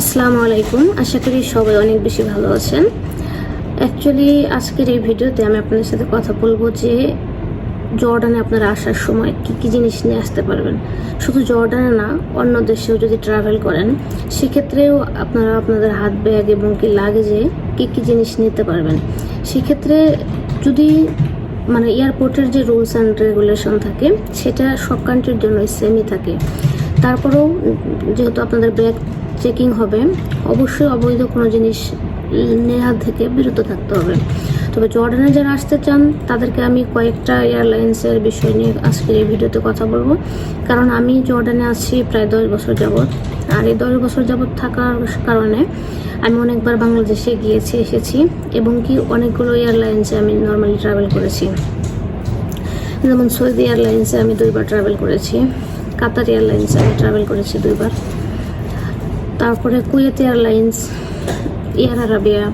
আসসালামু আলাইকুম। আশা করি সবাই অনেক বেশি ভালো আছেন। অ্যাকচুয়ালি আজকের এই ভিডিওতে আমি আপনাদের সাথে কথা বলব যে জর্ডানে আপনারা আসার সময় কি কি জিনিস নিয়ে আসতে পারবেন। শুধু জর্ডানে না, অন্য দেশেও যদি ট্রাভেল করেন, সেক্ষেত্রেও আপনারা আপনাদের হাত, ব্যাগ এবং কি লাগেজে কি কি জিনিস নিতে পারবেন। সেক্ষেত্রে যদি মানে এয়ারপোর্টের যে রুলস অ্যান্ড রেগুলেশন থাকে, সেটা সব কান্ট্রির জন্য সেমই থাকে। তারপরেও যেহেতু আপনাদের ব্যাগ চেকিং হবে, অবশ্যই অবৈধ কোনো জিনিস নেওয়া থেকে বিরত থাকতে হবে। তবে জর্ডানে যারা আসতে চান, তাদেরকে আমি কয়েকটা এয়ারলাইন্সের বিষয় নিয়ে আজকের এই ভিডিওতে কথা বলব। কারণ আমি জর্ডানে আছি প্রায় দশ বছর যাবৎ। আর এই দশ বছর যাবৎ থাকার কারণে আমি অনেকবার বাংলাদেশে গিয়েছি, এসেছি এবং কি অনেকগুলো এয়ারলাইন্সে আমি নর্মালি ট্রাভেল করেছি। যেমন সৌদি এয়ারলাইন্সে আমি দুইবার ট্রাভেল করেছি, কাতার এয়ারলাইন্সে আমি ট্রাভেল করেছি দুইবার। তারপরে Kuwait airlines air Arabia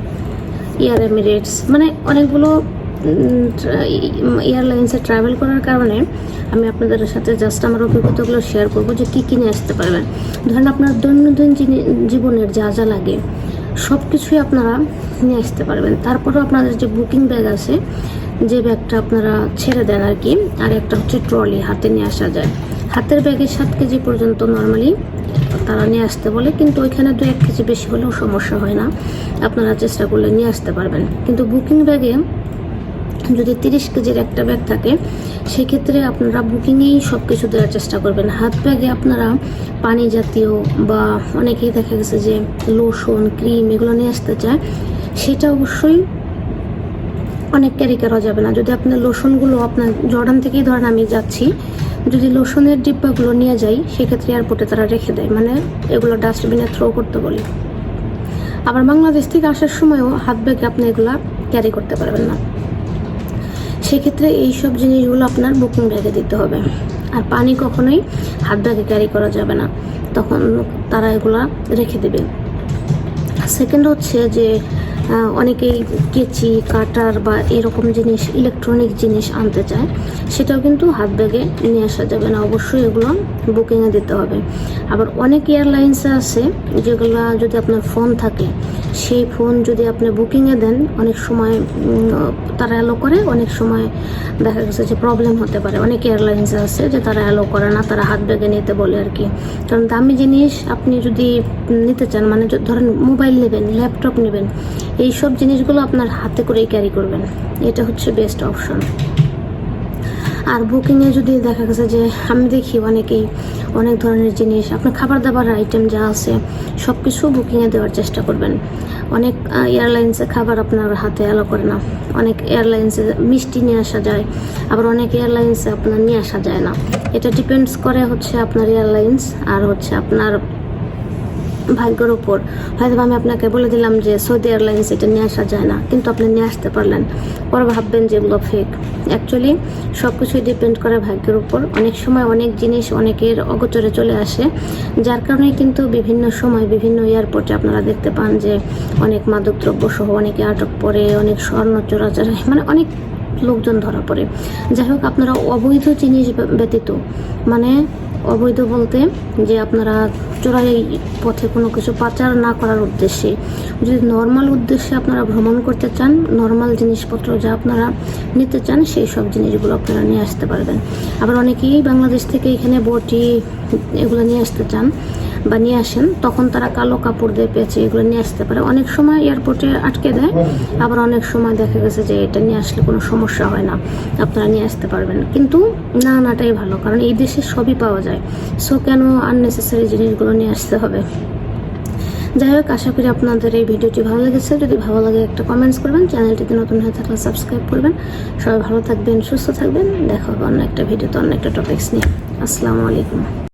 air Emirates মানে অনেকগুলো এয়ারলাইন্সে ট্রাভেল করার কারণে আমি আপনাদের সাথে জাস্ট আমার অভিজ্ঞতাগুলো শেয়ার করব যে কী কী নিয়ে আসতে পারবেন। ধরেন আপনার দৈনন্দিন জীবনের যা যা লাগে সব কিছুই আপনারা নিয়ে আসতে পারবেন। তারপরেও আপনাদের যে বুকিং ব্যাগ আছে, যে ব্যাগটা আপনারা ছেড়ে দেন আর কি, আর একটা হচ্ছে ট্রলি হাতে নিয়ে আসা যায়। হাতের ব্যাগে সাত কেজি পর্যন্ত নর্মালি তারা নিয়ে আসতে বলে, কিন্তু ওইখানে দু এক কেজি বেশি হলেও সমস্যা হয় না। আপনারা চেষ্টা করলে নিয়ে আসতে পারবেন। কিন্তু বুকিং ব্যাগে যদি তিরিশ কেজির একটা ব্যাগ থাকে, সেক্ষেত্রে আপনারা বুকিংয়েই সব কিছু দেওয়ার চেষ্টা করবেন। হাত ব্যাগে আপনারা পানি জাতীয় বা অনেকেই দেখা গেছে যে লোশন, ক্রিম এগুলো নিয়ে আসতে চায়, সেটা অবশ্যই অনেক ক্যারি করা যাবে না। যদি আপনার লোশনগুলো আপনার জর্ডান থেকেই ধরেন আমি যাচ্ছি যদি লোশনের ডিব্বাগুলো নিয়ে যাই, সেক্ষেত্রে এয়ারপোর্টে তারা রেখে দেয়। মানে এগুলো ডাস্টবিনে থ্রো করতে বলি। আবার বাংলাদেশ থেকে আসার সময়ও হাত ব্যাগে আপনি এগুলা ক্যারি করতে পারবেন না। সেক্ষেত্রে এইসব জিনিসগুলো আপনার বুকিং ব্যাগে দিতে হবে। আর পানি কখনোই হাত ব্যাগে ক্যারি করা যাবে না। তখন তারা এগুলা রেখে দেবে। সেকেন্ড হচ্ছে যে অনেকেই কেচি, কাটার বা এরকম জিনিস ইলেকট্রনিক জিনিস আনতে চায়, সেটাও কিন্তু হাত ব্যাগে নিয়ে আসা যাবে না। অবশ্যই এগুলো বুকিংয়ে দিতে হবে। আবার অনেক এয়ারলাইন্স আছে যেগুলো যদি আপনার ফোন থাকে, সেই ফোন যদি আপনি বুকিংয়ে দেন, অনেক সময় তারা অ্যালো করে, অনেক সময় দেখা গেছে যে প্রবলেম হতে পারে। অনেক এয়ারলাইন্স আছে যে তারা অ্যালো করে না, তারা হাত ব্যাগে নিতে বলে আর কি। কারণ দামি জিনিস আপনি যদি নিতে চান মানে ধরেন মোবাইল নেবেন ল্যাপটপ নেবেন এই সব জিনিসগুলো আপনার হাতে করেই ক্যারি করবেন। এটা হচ্ছে বেস্ট অপশন আর বুকিংয়ে যদি দেখা গেছে যে, আমি দেখি অনেকেই অনেক ধরনের জিনিস, আপনার খাবার দাবার আইটেম যা আছে সব কিছু বুকিংয়ে দেওয়ার চেষ্টা করবেন। অনেক এয়ারলাইন্সে খাবার আপনার হাতে অ্যালো করে না। অনেক এয়ারলাইন্সে মিষ্টি নিয়ে আসা যায়, আবার অনেক এয়ারলাইন্সে আপনার নিয়ে আসা যায় না। এটা ডিপেন্ডস করে হচ্ছে আপনার এয়ারলাইন্স আর হচ্ছে আপনার ভাগ্যের উপর। হয়তো আমি আপনাকে বলে দিলাম যে সৌদি এয়ারলাইন্স এটা নিয়ে আসা যায় না, কিন্তু আপনি নিয়ে আসতে পারলেন। পরে ভাববেন যে এগুলো ফেক অ্যাকচুয়ালি সব কিছুই ডিপেন্ড করে ভাগ্যের উপর। অনেক সময় অনেক জিনিস অনেকের অগোচরে চলে আসে, যার কারণে কিন্তু বিভিন্ন সময় বিভিন্ন এয়ারপোর্টে আপনারা দেখতে পান যে অনেক মাদকদ্রব্য সহ অনেকে আটক পড়ে, অনেক স্বর্ণ চোরাচার মানে অনেক লোকজন ধরা পড়ে। যাই হোক, আপনারা অবৈধ জিনিস ব্যতীত মানে অবৈধ বলতে যে আপনারা চোরাই পথে কোনো কিছু পাচার না করার উদ্দেশ্যে, যদি নর্মাল উদ্দেশ্যে আপনারা ভ্রমণ করতে চান নর্মাল জিনিসপত্র যা আপনারা নিতে চান, সেই সব জিনিসগুলো আপনারা নিয়ে আসতে পারবেন। আবার অনেকেই বাংলাদেশ থেকে এখানে বটি এগুলো নিয়ে আসতে চান। বা নিয়ে আসেন, তখন তারা কালো কাপড় দিয়ে পেঁচে এগুলো নিয়ে আসতে পারে। অনেক সময় এয়ারপোর্টে আটকে দেয়, আবার অনেক সময় দেখা গেছে যে এটা নিয়ে আসলে কোনো সমস্যা হয় না, আপনারা নিয়ে আসতে পারবেন। কিন্তু না, নাটাই ভালো, কারণ এই দেশে সবই পাওয়া যায়। সো কেন আননেসেসারি জিনিসগুলো নিয়ে আসতে হবে? যাই হোক, আশা করি আপনাদের এই ভিডিওটি ভালো লেগেছে। যদি ভালো লাগে একটা কমেন্টস করবেন, চ্যানেলটিতে নতুন হয়ে থাকলে সাবস্ক্রাইব করবেন। সবাই ভালো থাকবেন, সুস্থ থাকবেন। দেখা হবে অন্য একটা ভিডিওতে অন্য একটা টপিক্স নিয়ে। আসসালামু আলাইকুম।